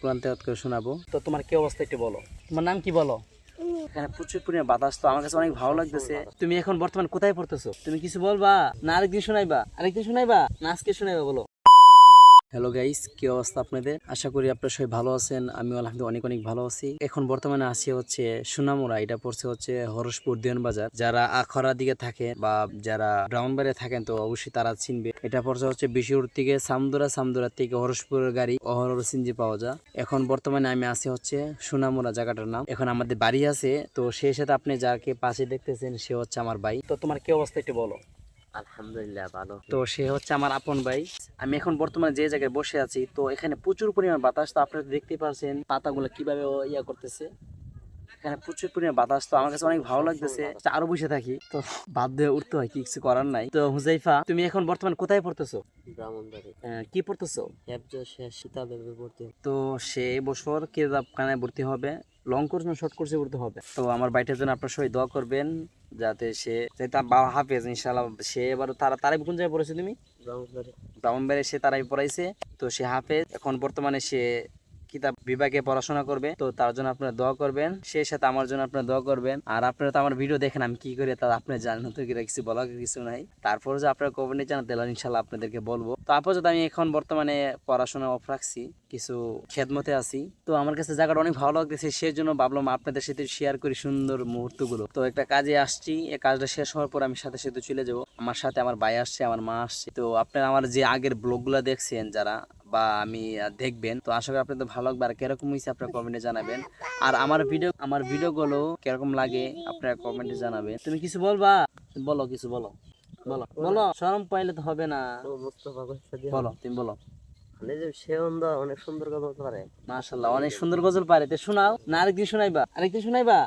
কোরআন তেলাওয়াত করে শোনাবো। তো তোমার কি অবস্থা একটু বলো। তোমার নাম কি বলো? এখানে প্রচুর পরিমাণে বাতাস তো আমার কাছে অনেক ভালো লাগতেছে। তুমি এখন বর্তমান কোথায় পড়তেছো? তুমি কিছু বলবা? না আরেকদিন শোনাইবা। আরেকদিন শোনাইবা? না আজকে শোনাইবা বলো। হ্যালো গাইস কি অবস্থা আপনাদের? আশা করি আপনারা সবাই ভালো আছেন। আমি আলহামদুলিল্লাহ অনেক অনেক ভালো আছি। এখন বর্তমানে আছি হচ্ছে সুনামুরা এটা পড়ছে হচ্ছে হরসপুর দেওয়ান বাজার যারা আখড়ার দিকে থাকে বা যারা ব্রাউনবাড়ি থাকেন, তো অবশ্যই তারা চিনবে। এটা পড়ছে হচ্ছে বিশুর থেকে সামদুরা সামদুরা থেকে হরসপুরের গাড়ি অহরহ সিনজি পাওয়া যায়। এখন বর্তমানে আমি আছি হচ্ছে সুনামুরা জায়গাটার নাম। এখন আমাদের বাড়ি আছে। তো সেই সাথে আপনি যাকে পাশে দেখতেছেন, সে হচ্ছে আমার ভাই। তো তোমার কি অবস্থা একটু বলো। আলহামদুলিল্লাহ ভালো। তো সে হচ্ছে আমার আপন ভাই। আমি এখন বর্তমানে যে জায়গায় বসে আছি তো এখানে প্রচুর পরিমাণ বাতাস তো আপনারা দেখতে পাচ্ছেন পাতাগুলো কীভাবে ইয়া করতেছে। এখানে প্রচুর পরিমাণ বাতাস তো আমার কাছে অনেক ভালো লাগতেছে। আরও বসে থাকি তো বাধ্য উঠতে হয় কিছু করার নাই। তো হুজাইফা তুমি এখন বর্তমানে কোথায় পড়তেছো? ব্রাহ্মণবাড়ি। কি পড়তেছো? তো সে বছর কেদাবখানায় ভর্তি হবে লং কোর্স না শর্ট কোর্সে ভর্তি হবে? তো আমার বাইটের জন্য আপনার সবাই দোয়া করবেন। যাতে সে তার বাবা হাফেজ ইনশাল্লাহ সে এবার তারা তারাই কোন জায়গায় পড়েছো তুমি? ব্রাহ্মণবাড়ি সে তারাই পড়াইছে। তো সে হাফেজ এখন বর্তমানে সে কিতাব বিভাগে পড়াশোনা করবে, তো তার জন্য আপনারা দোয়া করবেন। সেই সাথে আমার জন্য আপনারা দোয়া করবেন। আর আপনারা তো আমার ভিডিও দেখেন, আমি কি করি তা আপনারা জানেন তো কিরা কিছু বলার কিছু নাই। তারপর যে আপনারা কমেন্টে জানাতে তাহলে ইনশাল্লাহ আপনাদেরকে বলব। তারপর যদি আমি এখন বর্তমানে পড়াশোনা অফ রাখছি, কিছু খেদমতে আছি। তো আমার কাছে জায়গাটা অনেক ভালো লাগতেছে সেই জন্য ভাবলাম আপনাদের সাথে শেয়ার করি সুন্দর মুহূর্তগুলো। তো একটা কাজে আসছি এই কাজটা শেষ হওয়ার পর আমি সাথে সাথে চলে যাব। আমার সাথে আমার ভাই আসছে, আমার মা আসছে। তো আপনারা আমার যে আগের ব্লগগুলো দেখছেন, যারা বা আমি দেখবেন। তো আশা করি আপনাদের ভালো লাগবে। আর কীরকম হয়েছে আপনারা কমেন্টে জানাবেন। আর আমার ভিডিও আমার ভিডিওগুলো কীরকম লাগে আপনারা কমেন্টে জানাবেন। তুমি কিছু বলবা? বলো কিছু বলো। বলো বলো। শরম পাইলে তো হবে না। বলো তুমি বলো। মানে অনেক সুন্দর গজল পারে। মাশাল্লাহ অনেক সুন্দর গজল পারে। তো শোনাও। না আরেকদিন শোনাইবা। আরেকদিন শোনাইবা।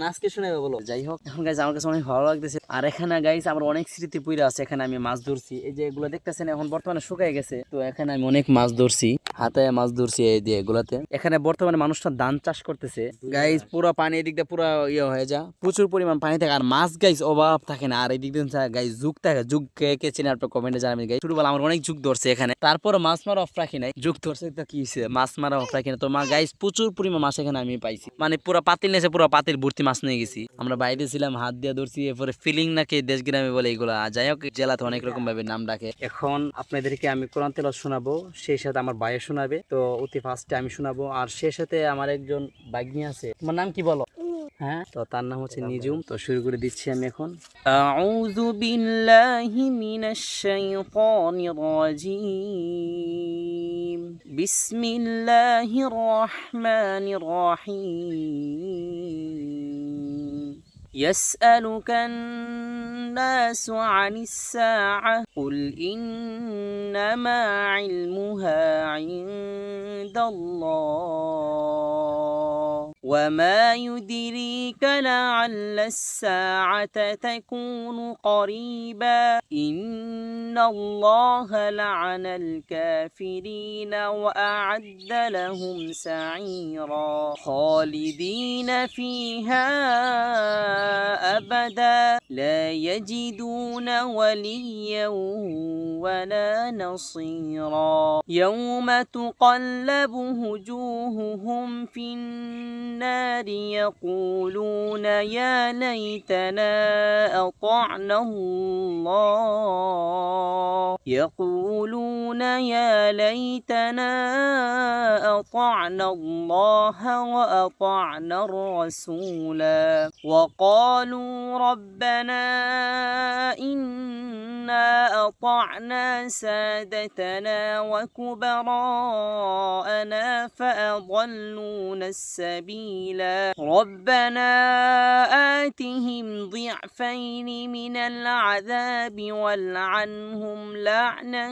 না, আজকে বলো। যাই হোক, এখন গাইজ আমার কাছে অনেক ভালো লাগতেছে। আর এখানে গাইজ আমার অনেক স্মৃতি পুইরা আছে, এখানে আমি মাছ ধরছি। এই যে এগুলো দেখতেছেন, এখন বর্তমানে শুকাই গেছে। তো এখানে আমি অনেক মাছ ধরছি। হাতে মাছ ধরছি এই দিয়ে এগুলাতে। এখানে বর্তমানে মানুষটা ধান চাষ করতেছে। গাইজ পুরো পানি এদিক দিয়ে পুরো ইয়ে হয়ে যা প্রচুর পরিমাণ পানি থাকে। আর মাছ গাইজ অভাব থাকে না। আর এদিক দিয়ে গাইজ যুগ থাকে। যুগ কে কে চেনে আপনার কমেন্টে জানাবেন গাইজ ছোটবেলা আমার অনেক যুগ ধরছে এখানে। তারপর মাছ মারা অফ রাখি নাই। যুগ ধরছে তো কি মাছ মারা অফ রাখি না তো মা গাইজ প্রচুর পরিমাণ মাছ এখানে আমি পাইছি। মানে পুরো পাতিল নিয়েছে, পুরো পাতিল ভর্তি মাছ নিয়ে গেছি। আমরা বাইরে ছিলাম, হাত দিয়ে ধরছি, এরপরে ফিলিং নাকি দেশ গ্রামে বলে এগুলো। যাই হোক, জেলাতে অনেক রকম ভাবে নাম ডাকে। এখন আপনাদেরকে আমি কোরআন তেল শোনাবো। সেই সাথে আমার ভাইয়ে শোনাবে, তো অতি ফার্স্টে আমি শোনাবো। আর সেই সাথে আমার একজন বাইকনি আছে। তোমার নাম কি বলো? হ্যাঁ? তো তার নাম হচ্ছে নিজুম তো শুরু করে দিচ্ছি আমি এখন। আউযু বিল্লাহি মিনাশ শাইতানির রাজিম। বিসমিল্লাহির রহমানির রহিম। يسألك الناس عن الساعة قل إنما علمها عند الله. وما يدريك لعل الساعة تكون قريبا إن الله لعن الكافرين وأعد لهم سعيرا خالدين فيها أبدا لا يجدون وليا ولا نصيرا يوم تقلب وجوههم في النار يقولون يا ليتنا أطعنا الله. يقولون يا ليتنا أطعنا الله وأطعنا الرسولا. وقالوا ربنا إنا أطعنا سادتنا وكبراءنا فأضلونا السبيلا ربنا آتهم ضعفين من العذاب والعنهم لعنا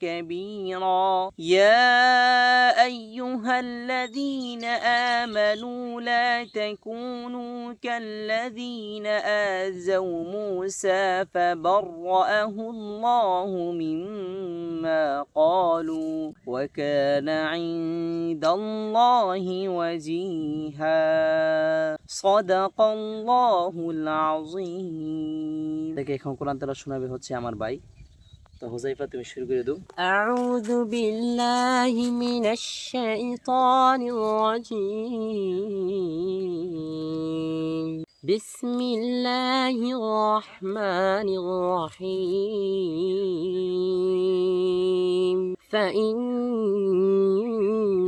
كبيرا. يا أيها الذين آمنوا لا تكونوا كالذين آذوا موسى فبرأه الله مما قالوا. وكان عند الله وجيها صدق الله العظيم দেখে এখন কোরআন তেলা শোনাবে হচ্ছে আমার ভাই তো হুজাইফা তুমি শুরু করে দাও أعوذ بالله من الشيطان الرجيم بسم الله الرحمن الرحيم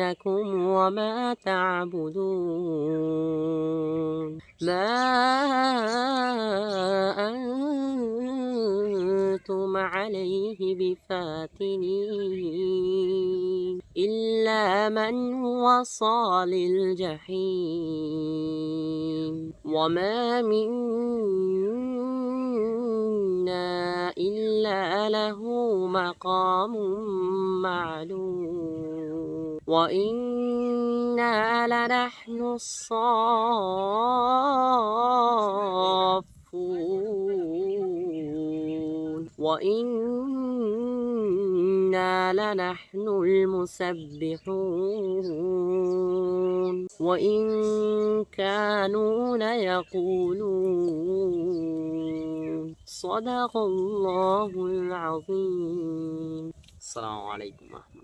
فإنكم وما تعبدون. ما أنتم عليه بفاتنين. إلا من هو صال الجحيم. وما منا إلا له مقام معلوم. وإنا لنحن الصافون وإنا لنحن المسبحون وإن كانوا ليقولون صدق الله العظيم السلام عليكم ورحمة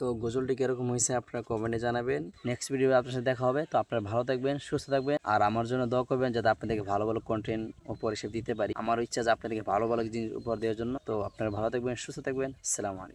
তো গজলটি কীরকম হয়েছে আপনারা কমেন্টে জানাবেন। নেক্সট ভিডিও আপনার সাথে দেখা হবে। তো আপনারা ভালো থাকবেন, সুস্থ থাকবেন। আর আমার জন্য দোয়া করবেন যাতে আপনাদেরকে ভালো ভালো কন্টেন্ট উপর পরিষেবা দিতে পারি। আমার ইচ্ছা যে আপনাদেরকে ভালো ভালো জিনিস উপর দেওয়ার জন্য। তো আপনারা ভালো থাকবেন, সুস্থ থাকবেন। আলাইকুম।